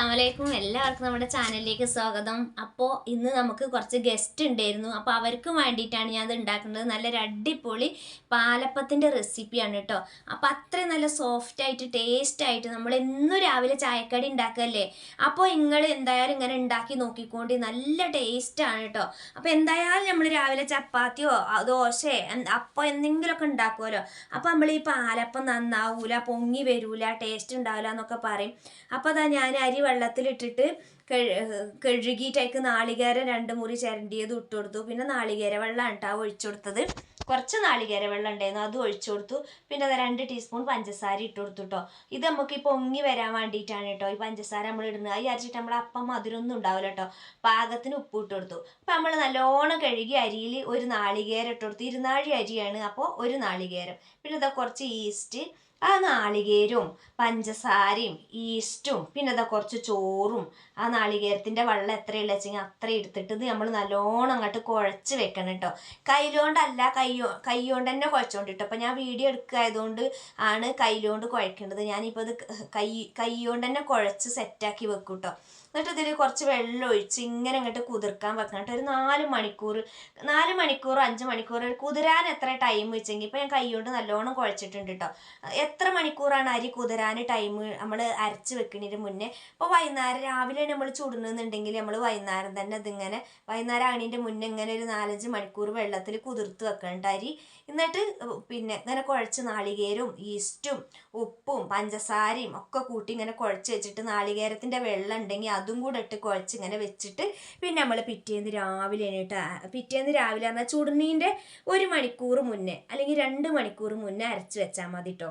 അസ്സലാമലൈക്കും. എല്ലാവർക്കും നമ്മുടെ ചാനലിലേക്ക് സ്വാഗതം. അപ്പോൾ ഇന്ന് നമുക്ക് കുറച്ച് ഗസ്റ്റ് ഉണ്ടായിരുന്നു. അപ്പോൾ അവർക്ക് വേണ്ടിയിട്ടാണ് ഞാൻ ഇത് ഉണ്ടാക്കുന്നത്. നല്ലൊരു അടിപൊളി പാലപ്പത്തിന്റെ റെസിപ്പിയാണ് കേട്ടോ. അപ്പോൾ അത്രയും നല്ല സോഫ്റ്റ് ആയിട്ട് ടേസ്റ്റ് ആയിട്ട് നമ്മൾ എന്നും രാവിലെ ചായക്കടി ഉണ്ടാക്കല്ലേ? അപ്പോൾ നിങ്ങൾ എന്തായാലും ഇങ്ങനെ ഉണ്ടാക്കി നോക്കിക്കൊണ്ട്. നല്ല ടേസ്റ്റാണ് കേട്ടോ. അപ്പോൾ എന്തായാലും നമ്മൾ രാവിലെ ചപ്പാത്തിയോ ദോശയോ അപ്പോൾ എന്തെങ്കിലുമൊക്കെ ഉണ്ടാക്കുമല്ലോ. അപ്പോൾ നമ്മൾ ഈ പാലപ്പം നന്നാവൂല പൊങ്ങി വരൂല ടേസ്റ്റ് ഉണ്ടാവില്ല എന്നൊക്കെ പറയും. അപ്പോൾ അതാ ഞാൻ അരി വെള്ളത്തിലിട്ടിട്ട് കഴു കഴുകിയിട്ടേക്ക് നാളികേരം രണ്ട് മുറി ചിരണ്ടിയത് ഇട്ട് കൊടുത്തു. പിന്നെ നാളികേര വെള്ളമാണ് കേട്ടോ ഒഴിച്ചു കൊടുത്തത്. കുറച്ച് നാളികേര വെള്ളം ഉണ്ടായിരുന്നു. അത് ഒഴിച്ചു കൊടുത്തു. പിന്നെ അത് രണ്ട് ടീസ്പൂൺ പഞ്ചസാര ഇട്ട് കൊടുത്തു കേട്ടോ ഇത് നമുക്ക് ഇപ്പൊ ഒങ്ങി വരാൻ വേണ്ടിയിട്ടാണ് കേട്ടോ ഈ പഞ്ചസാര നമ്മൾ ഇടുന്നത്. അത് വിചാരിച്ചിട്ട് നമ്മൾ അപ്പം മധുരമൊന്നും ഉണ്ടാവില്ല കേട്ടോ പാകത്തിന് ഉപ്പ് ഇട്ട് കൊടുത്തു. അപ്പം നമ്മൾ നല്ലോണം കഴുകി അരിയിൽ ഒരു നാളികേരം ഇട്ട് കൊടുത്തു. ഇരുന്നാഴി അരിയാണ് അപ്പോൾ ഒരു നാളികേരം. പിന്നെ ഇതാ കുറച്ച് ഈസ്റ്റ് ആ നാളികേരവും പഞ്ചസാരയും ഈസ്റ്റും പിന്നെ ഇതാ കുറച്ച് ചോറും. ആ നാളികേരത്തിന്റെ വെള്ളം എത്രയുള്ള വെച്ചെങ്കിൽ അത്ര എടുത്തിട്ട് നമ്മൾ നല്ലോണം അങ്ങോട്ട് കുഴച്ച് വെക്കണം കേട്ടോ കയ്യിലോണ്ടല്ല കയ്യോ കൈകൊണ്ട് തന്നെ കുഴച്ചോണ്ടിട്ടോ. അപ്പം ഞാൻ വീഡിയോ എടുക്കായതുകൊണ്ട് ആണ് കയ്യിലോണ്ട് കുഴക്കേണ്ടത് ഞാനിപ്പോൾ ഇത് കൈ കൈകൊണ്ട് തന്നെ കുഴച്ച് സെറ്റാക്കി വെക്കും കേട്ടോ എന്നിട്ട് ഇതിൽ കുറച്ച് വെള്ളം ഒഴിച്ച് ഇങ്ങനെ ഇങ്ങോട്ട് കുതിർക്കാൻ വെക്കണം. കേട്ടോ ഒരു നാല് മണിക്കൂർ നാല് മണിക്കൂർ അഞ്ച് മണിക്കൂർ കുതിരാൻ എത്ര ടൈം വെച്ചെങ്കിൽ ഇപ്പം ഞാൻ കൈകൊണ്ട് നല്ലോണം കുഴച്ചിട്ടുണ്ട് കേട്ടോ എത്ര മണിക്കൂറാണ് അരി കുതിരാൻ ടൈം നമ്മൾ അരച്ച് വെക്കുന്നതിന് മുന്നേ? ഇപ്പോൾ വൈകുന്നേരം രാവിലെ നമ്മൾ ചുടുന്നുണ്ടെങ്കിൽ നമ്മൾ വൈകുന്നേരം തന്നെ ഇതിങ്ങനെ വൈകുന്നേരം ആണിന്റെ മുന്നേ ഇങ്ങനെ ഒരു നാലഞ്ച് മണിക്കൂർ വെള്ളത്തിൽ കുതിർത്ത് വെക്കണം അരി. എന്നിട്ട് പിന്നെ ഇങ്ങനെ കുഴച്ച് നാളികേരവും ഈസ്റ്റും ഉപ്പും പഞ്ചസാരയും ഒക്കെ കൂട്ടി ഇങ്ങനെ കുഴച്ച് വെച്ചിട്ട് നാളികേരത്തിന്റെ വെള്ളം ഉണ്ടെങ്കിൽ അതും കൂടെ ഇട്ട് കുഴച്ച് ഇങ്ങനെ വെച്ചിട്ട് പിന്നെ നമ്മൾ പിറ്റേന്ന് രാവിലെ എണീട്ട് പിറ്റേന്ന് രാവിലെ പറഞ്ഞാൽ ചുടുന്നീന്റെ ഒരു മണിക്കൂർ മുന്നേ അല്ലെങ്കിൽ രണ്ട് മണിക്കൂർ മുന്നേ അരച്ച് വെച്ചാൽ മതി കേട്ടോ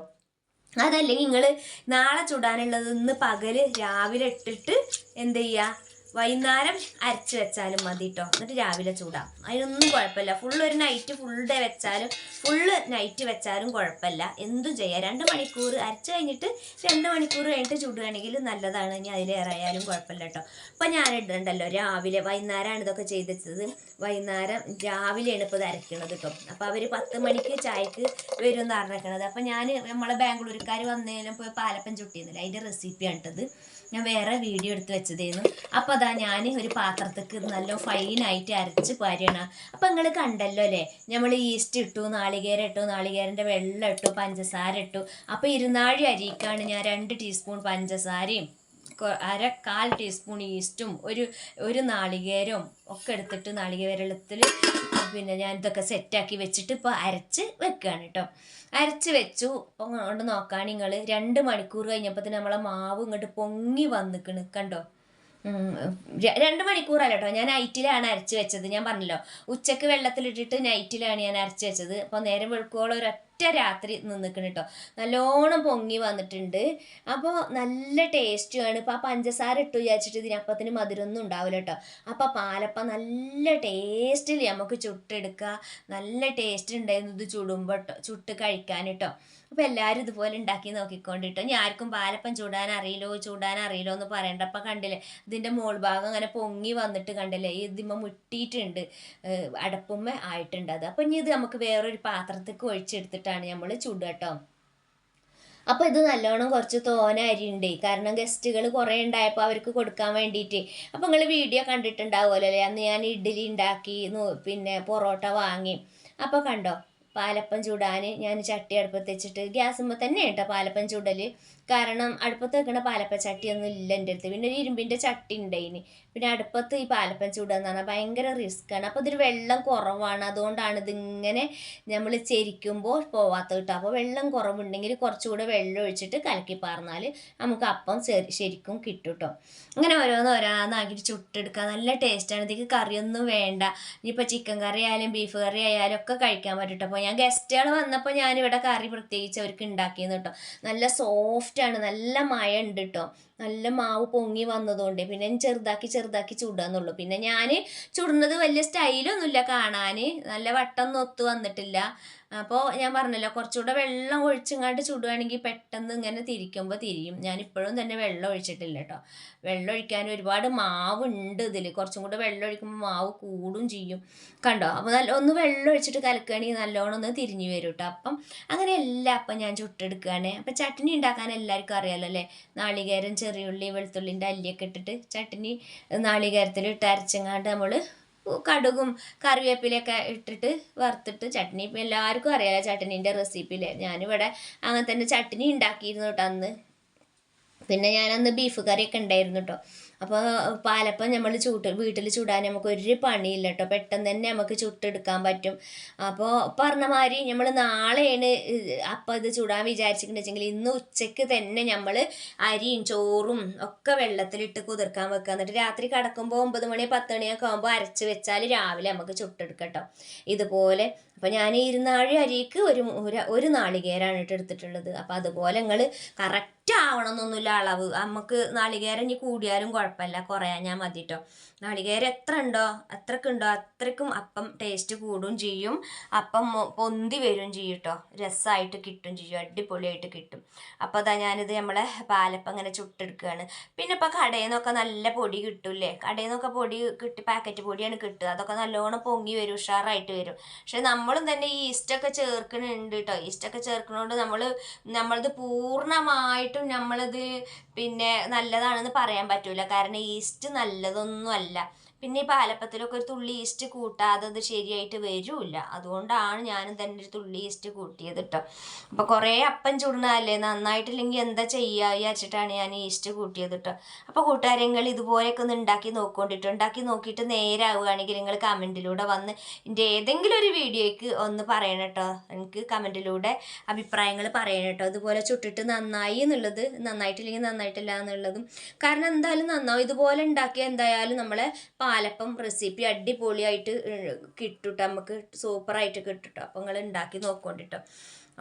അതല്ലെങ്കിൽ നിങ്ങൾ നാളെ ചുടാനുള്ളത് ഇന്ന് പകൽ രാവിലെ ഇട്ടിട്ട് എന്ത് ചെയ്യുക വൈകുന്നേരം അരച്ച് വെച്ചാലും മതി കേട്ടോ എന്നിട്ട് രാവിലെ ചൂടാം. അതിനൊന്നും കുഴപ്പമില്ല. ഫുള്ള് ഒരു നൈറ്റ് ഫുൾ ഡേ വെച്ചാലും ഫുള്ള് നൈറ്റ് വെച്ചാലും കുഴപ്പമില്ല. എന്തും ചെയ്യാം. രണ്ട് മണിക്കൂർ അരച്ച് കഴിഞ്ഞിട്ട് രണ്ട് മണിക്കൂർ കഴിഞ്ഞിട്ട് ചൂടുകയാണെങ്കിൽ നല്ലതാണ്. ഇനി അതിലേറെയായാലും കുഴപ്പമില്ല കേട്ടോ അപ്പം ഞാൻ ഇടണ്ടല്ലോ. രാവിലെ വൈകുന്നേരമാണ് ഇതൊക്കെ ചെയ്തത് വൈകുന്നേരം രാവിലെയാണ് ഇപ്പോൾ ഇത് അരയ്ക്കണത് കേട്ടോ അപ്പോൾ അവർ പത്ത് മണിക്ക് ചായക്ക് വരും എന്ന് പറഞ്ഞേക്കണത്. അപ്പം ഞാൻ നമ്മളെ ബാംഗ്ലൂർക്കാർ വന്നതിനും പോയി പാലപ്പം ചുട്ടിയിരുന്നില്ല അതിന്റെ റെസിപ്പിയാണ് ഇട്ടത് ഞാൻ വേറെ വീഡിയോ എടുത്ത് വെച്ചതായിരുന്നു അപ്പോൾ അതാ ഞാൻ ഒരു പാത്രത്തേക്ക് നല്ല ഫൈനായിട്ട് അരച്ച് പാരുകയാണ് അപ്പം നിങ്ങൾ കണ്ടല്ലോ അല്ലേ? നമ്മൾ ഈസ്റ്റ് ഇട്ടു നാളികേരം ഇട്ടു നാളികേരന്റെ വെള്ളം ഇട്ടു പഞ്ചസാര ഇട്ടു. അപ്പോൾ ഇരുന്നാഴി അരിക്കാണ് ഞാൻ രണ്ട് ടീസ്പൂൺ പഞ്ചസാരയും അര കാൽ ടീസ്പൂൺ ഈസ്റ്റും ഒരു ഒരു നാളികേരവും ഒക്കെ എടുത്തിട്ട് നാളികേരത്തിൽ പിന്നെ ഞാൻ ഇതൊക്കെ സെറ്റാക്കി വെച്ചിട്ട് ഇപ്പോൾ അരച്ച് വെക്കുകയാണ് കേട്ടോ അരച്ച് വെച്ചു. കൊണ്ട് നോക്കാൻ നിങ്ങൾ രണ്ട് മണിക്കൂർ കഴിഞ്ഞപ്പോൾ തന്നെ നമ്മളെ മാവ് ഇങ്ങോട്ട് പൊങ്ങി വന്നിക്കണ്. കണ്ടോ? രണ്ട് മണിക്കൂറല്ല കേട്ടോ ഞാൻ നൈറ്റിലാണ് അരച്ച് വെച്ചത്. ഞാൻ പറഞ്ഞല്ലോ ഉച്ചയ്ക്ക് വെള്ളത്തിലിട്ടിട്ട് നൈറ്റിലാണ് ഞാൻ അരച്ച് വെച്ചത്. അപ്പോൾ നേരം വെളുക്കോളം ഒരൊറ്റ രാത്രി നിന്നിക്കണം കേട്ടോ നല്ലോണം പൊങ്ങി വന്നിട്ടുണ്ട്. അപ്പോൾ നല്ല ടേസ്റ്റുമാണ് ഇപ്പോൾ ആ പഞ്ചസാര ഇട്ടു വിചാരിച്ചിട്ട് ഇതിനപ്പത്തിന് മധുരമൊന്നും ഉണ്ടാവില്ല കേട്ടോ അപ്പോൾ പാലപ്പം നല്ല ടേസ്റ്റിൽ നമുക്ക് ചുട്ടെടുക്കുക നല്ല ടേസ്റ്റ് ഉണ്ടായിരുന്നു ഇത് ചുടുമ്പോൾ കേട്ടോ ചുട്ട് കഴിക്കാൻ കേട്ടോ അപ്പോൾ എല്ലാവരും ഇതുപോലെ ഉണ്ടാക്കി നോക്കിക്കൊണ്ട് കേട്ടോ ഇനി ആർക്കും പാലപ്പം ചൂടാൻ അറിയില്ലോ ചൂടാൻ അറിയില്ലോ എന്ന് പറയണ്ട അപ്പം കണ്ടില്ലേ? ഇതിന്റെ മോൾ ഭാഗം അങ്ങനെ പൊങ്ങി വന്നിട്ട് കണ്ടില്ലേ? ഇതിമ്മ മുട്ടിയിട്ടുണ്ട് അടപ്പുമ്മ ആയിട്ടുണ്ട് അത്. അപ്പം ഇനി ഇത് നമുക്ക് വേറൊരു പാത്രത്തേക്ക് ഒഴിച്ചെടുത്തിട്ടാണ് നമ്മൾ ചുടുക കേട്ടോ അപ്പോൾ ഇത് നല്ലോണം കുറച്ച് തോന അരി ഉണ്ട് കാരണം ഗസ്റ്റുകൾ കുറേ ഉണ്ടായപ്പോൾ അവർക്ക് കൊടുക്കാൻ വേണ്ടിയിട്ട്. അപ്പോൾ നിങ്ങൾ വീഡിയോ കണ്ടിട്ടുണ്ടാവുമല്ലോ അല്ലേ? അന്ന് ഞാൻ ഇഡ്ഡലി ഉണ്ടാക്കി പിന്നെ പൊറോട്ട വാങ്ങി. അപ്പോൾ കണ്ടോ? പാലപ്പം ചൂടാൻ ഞാൻ ചട്ടി അടുപ്പത്ത് വെച്ചിട്ട് ഗ്യാസുമ്പോൾ തന്നെ കേട്ടോ പാലപ്പം ചൂടൽ കാരണം അടുപ്പത്ത് പാലപ്പം ചട്ടിയൊന്നും ഇല്ല എന്റെ അടുത്ത്. പിന്നെ ഒരു ഇരുമ്പിന്റെ ചട്ടി ഉണ്ടായിന് പിന്നെ അടുപ്പത്ത് ഈ പാലപ്പം ചൂടാന്ന് പറഞ്ഞാൽ ഭയങ്കര റിസ്ക്കാണ് അപ്പോൾ ഇതിൽ വെള്ളം കുറവാണ്. അതുകൊണ്ടാണ് ഇതിങ്ങനെ നമ്മൾ ചെരിക്കുമ്പോൾ പോവാത്ത കിട്ടുക അപ്പോൾ വെള്ളം കുറവുണ്ടെങ്കിൽ കുറച്ചുകൂടെ വെള്ളം ഒഴിച്ചിട്ട് കലക്കി പാർന്നാൽ നമുക്ക് അപ്പം ശരിക്കും കിട്ടും കേട്ടോ അങ്ങനെ ഓരോന്ന് ഓരോന്നാക്കിയിട്ട് ചുട്ടെടുക്കുക നല്ല ടേസ്റ്റാണ് ഇതിക്ക് കറിയൊന്നും വേണ്ട. ഇനിയിപ്പോൾ ചിക്കൻ കറി ആയാലും ബീഫ് കറി ആയാലും ഒക്കെ കഴിക്കാൻ പറ്റും കേട്ടോ അപ്പോൾ ഞാൻ ഗസ്റ്റുകൾ വന്നപ്പോൾ ഞാനിവിടെ കറി പ്രത്യേകിച്ച് അവർക്ക് ഉണ്ടാക്കിയെന്ന് കേട്ടോ നല്ല സോഫ്റ്റാണ് നല്ല മഴ ഉണ്ട് കേട്ടോ നല്ല മാവ് പൊങ്ങി വന്നതുകൊണ്ട് പിന്നെ ചെറുതാക്കി ചെറുതാക്കി ചുടാന്നുള്ളൂ പിന്നെ ഞാൻ ചുടുന്നത് വലിയ സ്റ്റൈലൊന്നുമില്ല കാണാൻ നല്ല വട്ടം ഒത്തു വന്നിട്ടില്ല. അപ്പോൾ ഞാൻ പറഞ്ഞല്ലോ കുറച്ചുകൂടെ വെള്ളം ഒഴിച്ചങ്ങാണ്ട് ചുടുകയാണെങ്കിൽ പെട്ടെന്ന് ഇങ്ങനെ തിരിക്കുമ്പോൾ തിരിയും. ഞാൻ ഇപ്പോഴും തന്നെ വെള്ളം ഒഴിച്ചിട്ടില്ല കേട്ടോ. വെള്ളം ഒഴിക്കാൻ ഒരുപാട് മാവ് ഉണ്ട് ഇതിൽ കുറച്ചും കൂടെ വെള്ളം ഒഴിക്കുമ്പോൾ മാവ് കൂടും ചെയ്യും. കണ്ടോ? അപ്പോൾ നല്ല ഒന്ന് വെള്ളം ഒഴിച്ചിട്ട് കലക്കുകയാണെങ്കിൽ നല്ലോണം ഒന്ന് തിരിഞ്ഞു വരും കേട്ടോ. അപ്പം അങ്ങനെയല്ല. അപ്പം ഞാൻ ചുട്ടെടുക്കുകയാണ്. അപ്പം ചട്നി ഉണ്ടാക്കാൻ എല്ലാവർക്കും അറിയാമല്ലോ അല്ലേ? നാളികേരം ചെറിയുള്ളി വെളുത്തുള്ളിന്റെ അല്ലിയൊക്കെ ഇട്ടിട്ട് ചട്ടിനി നാളികേരത്തിൽ ഇട്ട് അരച്ചങ്ങാണ്ട് നമ്മൾ കടുകും കറിവേപ്പിലൊക്കെ ഇട്ടിട്ട് വറുത്തിട്ട് ചട്ടിനി. ഇപ്പം എല്ലാവർക്കും അറിയാമല്ലോ ചട്നീന്റെ റെസിപ്പിയിൽ ഞാനിവിടെ അങ്ങനെ തന്നെ ചട്ടിനി ഉണ്ടാക്കിയിരുന്നു കേട്ടോ അന്ന്. പിന്നെ ഞാനന്ന് ബീഫ് കറിയൊക്കെ ഉണ്ടായിരുന്നു കേട്ടോ. അപ്പോൾ പാലപ്പം നമ്മൾ ചൂട്ട് വീട്ടിൽ ചൂടാൻ നമുക്ക് ഒരു പണിയില്ല കേട്ടോ പെട്ടെന്ന് തന്നെ നമുക്ക് ചുട്ടെടുക്കാൻ പറ്റും. അപ്പോൾ പറഞ്ഞ മാതിരി നമ്മൾ നാളെയാണ് അപ്പം ഇത് ചൂടാൻ വിചാരിച്ചിട്ടുണ്ടെങ്കിൽ ഇന്ന് ഉച്ചയ്ക്ക് തന്നെ നമ്മൾ അരിയും ചോറും ഒക്കെ വെള്ളത്തിലിട്ട് കുതിർക്കാൻ വെക്കുക എന്നിട്ട് രാത്രി കിടക്കുമ്പോൾ ഒമ്പത് മണി പത്ത് മണിയൊക്കെ ആകുമ്പോൾ അരച്ച് വെച്ചാൽ രാവിലെ നമുക്ക് ചുട്ടെടുക്കാം കേട്ടോ ഇതുപോലെ അപ്പം ഞാൻ ഇരുന്നാഴി അരിക്ക് ഒരു- ഒരു നാളികേരാണ് ഇട്ട് എടുത്തിട്ടുള്ളത്. അപ്പോൾ അതുപോലെ നിങ്ങൾ കറക്റ്റ് ആവണമെന്നൊന്നുമില്ല അളവ്. നമുക്ക് നാളികേരം ഇനി കൂടിയാലും കുഴപ്പമില്ല. കുറയാഞ്ഞാൽ മതി കേട്ടോ നാളികേരം എത്ര ഉണ്ടോ? അത്രയ്ക്ക് ഉണ്ടോ? അത്രക്കും അപ്പം ടേസ്റ്റ് കൂടും ചെയ്യും. അപ്പം പൊന്തി വരും ചെയ്യും കേട്ടോ രസമായിട്ട് കിട്ടും ചെയ്യും. അടിപൊളിയായിട്ട് കിട്ടും. അപ്പോൾ അതാ ഞാനിത് നമ്മളെ പാലപ്പം ഇങ്ങനെ ചുട്ടെടുക്കുകയാണ് പിന്നെ ഇപ്പോൾ കടയിൽ നിന്നൊക്കെ നല്ല പൊടി കിട്ടൂലേ കടയിൽ നിന്നൊക്കെ പൊടി കിട്ടി പാക്കറ്റ് പൊടിയാണ് കിട്ടുക. അതൊക്കെ നല്ലോണം പൊങ്ങി വരും ഉഷാറായിട്ട് വരും. പക്ഷെ നമ്മളും തന്നെ ഈ ഈസ്റ്റൊക്കെ ചേർക്കുന്നുണ്ട് കേട്ടോ ഈസ്റ്റൊക്കെ ചേർക്കുന്നതുകൊണ്ട് നമ്മൾ നമ്മളത് പൂർണമായിട്ടും നമ്മളത് പിന്നെ നല്ലതാണെന്ന് പറയാൻ പറ്റൂല. കാരണം ഈസ്റ്റ് നല്ലതൊന്നും അല്ല പിന്നെ ഈ പാലപ്പത്തിലൊക്കെ ഒരു തുള്ളി ഈസ്റ്റ് കൂട്ടാതെ അത് ശരിയായിട്ട് വരില്ല. അതുകൊണ്ടാണ് ഞാനും തന്നെ ഒരു തുള്ളി ഈസ്റ്റ് കൂട്ടിയത് കേട്ടോ അപ്പോൾ കുറേ അപ്പം ചുടുന്നതല്ലേ? നന്നായിട്ടില്ലെങ്കിൽ എന്താ ചെയ്യുക വിചാരിച്ചിട്ടാണ് ഞാൻ ഈസ്റ്റ് കൂട്ടിയത് കേട്ടോ അപ്പോൾ കൂട്ടുകാരങ്ങൾ ഇതുപോലെയൊക്കെ ഒന്ന് ഉണ്ടാക്കി നോക്കൊണ്ടിട്ടോ ഉണ്ടാക്കി നോക്കിയിട്ട് നേരാവുകയാണെങ്കിൽ നിങ്ങൾ കമന്റിലൂടെ വന്ന് എന്റെ ഏതെങ്കിലും ഒരു വീഡിയോയ്ക്ക് ഒന്ന് പറയണം കേട്ടോ എനിക്ക് കമന്റിലൂടെ അഭിപ്രായങ്ങൾ പറയണം കേട്ടോ അതുപോലെ ചുട്ടിട്ട് നന്നായി എന്നുള്ളത് നന്നായിട്ടില്ലെങ്കിൽ നന്നായിട്ടില്ല എന്നുള്ളതും. കാരണം എന്തായാലും നന്നാവും. ഇതുപോലെ ഉണ്ടാക്കിയ എന്തായാലും നമ്മളെ പാലപ്പം റെസിപ്പി അടിപൊളിയായിട്ട് കിട്ടും നമുക്ക് സൂപ്പറായിട്ട് കിട്ടും ട്ടോ. അപ്പോൾ നിങ്ങൾ ഉണ്ടാക്കി നോക്കൊണ്ടിട്ടോ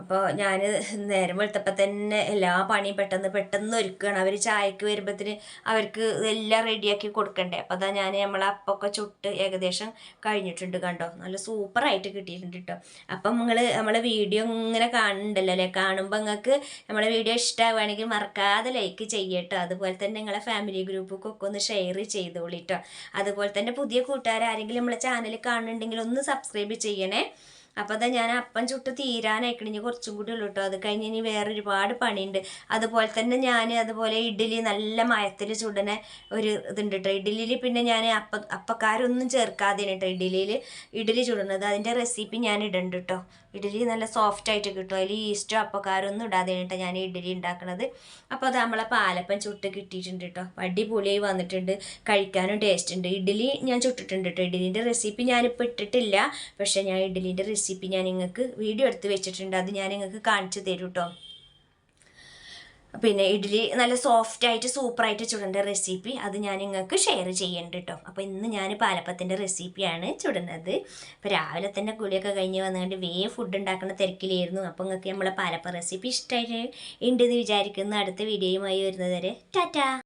അപ്പോൾ ഞാൻ നേരം വെളുത്തപ്പോൾ തന്നെ എല്ലാ പണിയും പെട്ടെന്ന് പെട്ടെന്ന് ഒരുക്കുകയാണ് അവർ ചായക്ക് വരുമ്പോഴത്തേന് അവർക്ക് എല്ലാം റെഡിയാക്കി കൊടുക്കണ്ടേ. അപ്പോൾ അതാ ഞാൻ നമ്മളെ അപ്പൊക്കെ ചുട്ട് ഏകദേശം കഴിഞ്ഞിട്ടുണ്ട് കണ്ടോ. നല്ല സൂപ്പറായിട്ട് കിട്ടിയിട്ടുണ്ട് കേട്ടോ അപ്പം നിങ്ങൾ നമ്മളെ വീഡിയോ ഇങ്ങനെ കാണുന്നുണ്ടല്ലോ അല്ലേ? കാണുമ്പോൾ നിങ്ങൾക്ക് നമ്മളെ വീഡിയോ ഇഷ്ടമാവുകയാണെങ്കിൽ മറക്കാതെ ലൈക്ക് ചെയ്യട്ടോ അതുപോലെ തന്നെ നിങ്ങളെ ഫാമിലി ഗ്രൂപ്പൊക്കെ ഒന്ന് ഷെയർ ചെയ്തോളിട്ടോ അതുപോലെ തന്നെ പുതിയ കൂട്ടുകാരാരെങ്കിലും നമ്മളെ ചാനൽ കാണുന്നുണ്ടെങ്കിൽ ഒന്ന് സബ്സ്ക്രൈബ് ചെയ്യണേ. അപ്പോൾ അതാ ഞാൻ അപ്പം ചുട്ട് തീരാനായിക്കണം. ഇനി കുറച്ചും കൂടി ഉള്ളൂ കേട്ടോ അത് കഴിഞ്ഞ് ഇനി വേറെ ഒരുപാട് പണിയുണ്ട്. അതുപോലെ തന്നെ ഞാൻ അതുപോലെ ഇഡ്ഡലി നല്ല മയത്തിൽ ചുടനെ ഒരു ഇതുണ്ട് കേട്ടോ ഇഡ്ഡലിയിൽ പിന്നെ ഞാൻ അപ്പ അപ്പക്കാരൊന്നും ചേർക്കാതെ കേട്ടോ ഇഡ്ഡലിയിൽ ഇഡ്ഡലി ചുടുന്നത് അതിന്റെ റെസിപ്പി ഞാൻ ഇടണ്ട് കേട്ടോ ഇഡ്ഡലി നല്ല സോഫ്റ്റ് ആയിട്ട് കിട്ടും. അതിൽ ഈസ്റ്റോ അപ്പക്കാരൊന്നും ഇടാതെ കേട്ടോ ഞാൻ ഇഡ്ഡലി ഉണ്ടാക്കണത് അപ്പോൾ അത് നമ്മളെ പാലപ്പം ചുട്ട് കിട്ടിയിട്ടുണ്ട് കേട്ടോ അടിപൊളിയായി വന്നിട്ടുണ്ട്. കഴിക്കാനും ടേസ്റ്റ് ഉണ്ട്. ഇഡ്ഡലി ഞാൻ ചുട്ടിട്ടുണ്ട് കേട്ടോ ഇഡ്ഡലിന്റെ റെസിപ്പി ഞാനിപ്പോൾ ഇട്ടിട്ടില്ല. പക്ഷേ ഞാൻ ഇഡ്ഡലിന്റെ റെസിപ്പി ഞാൻ നിങ്ങൾക്ക് വീഡിയോ എടുത്ത് വെച്ചിട്ടുണ്ട്. അത് ഞാൻ നിങ്ങൾക്ക് കാണിച്ചു തരും കേട്ടോ പിന്നെ ഇഡ്ഡലി നല്ല സോഫ്റ്റ് ആയിട്ട് സൂപ്പറായിട്ട് ചുടേണ്ട റെസിപ്പി അത് ഞാൻ നിങ്ങൾക്ക് ഷെയർ ചെയ്യുന്നുണ്ട് കേട്ടോ അപ്പോൾ ഇന്ന് ഞാൻ പാലപ്പത്തിന്റെ റെസിപ്പിയാണ് ചുടുന്നത് അപ്പോൾ രാവിലെ തന്നെ കുളിയൊക്കെ കഴിഞ്ഞ് വന്നുകൊണ്ട് വേ ഫുഡ് ഉണ്ടാക്കുന്ന തിരക്കിലായിരുന്നു. അപ്പോൾ നിങ്ങൾക്ക് നമ്മളെ പാലപ്പ റെസിപ്പി ഇഷ്ടമായിട്ട് ഉണ്ടെന്ന് വിചാരിക്കുന്നു. അടുത്ത വീഡിയോയുമായി വരുന്നത് വരെ ടാറ്റാ!